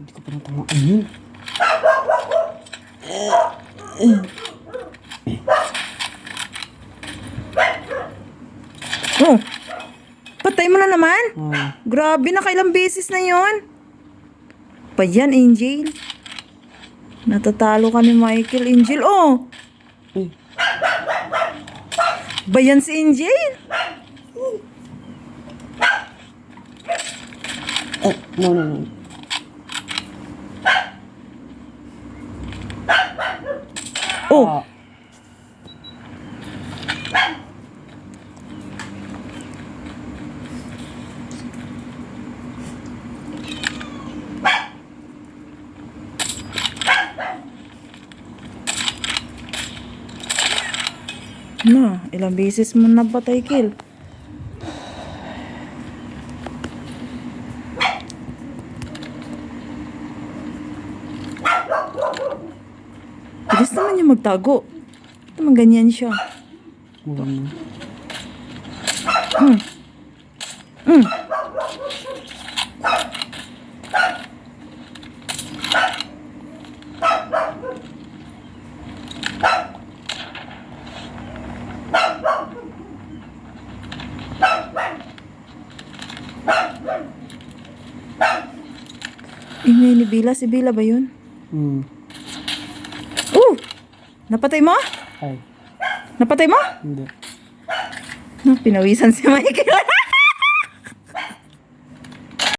Hindi ko pa natamaan yun. Oh, patay mo na naman? Oh. Grabe, nakailang beses na yon. Pa yan, Angel. Natatalo ka ni Michael, Angel. Oh! Eh. Ba yan si Angel? Eh, no, no, no. Oh, na, ilang beses mo napatay, Kil. Bilis naman niya magtago. Naman ganyan siya. um, Ingay ni Bila. Si Bila ba yun? hmm. Napatay mo? Ay, Napatay mo? hindi. No, pinawisan si Michael.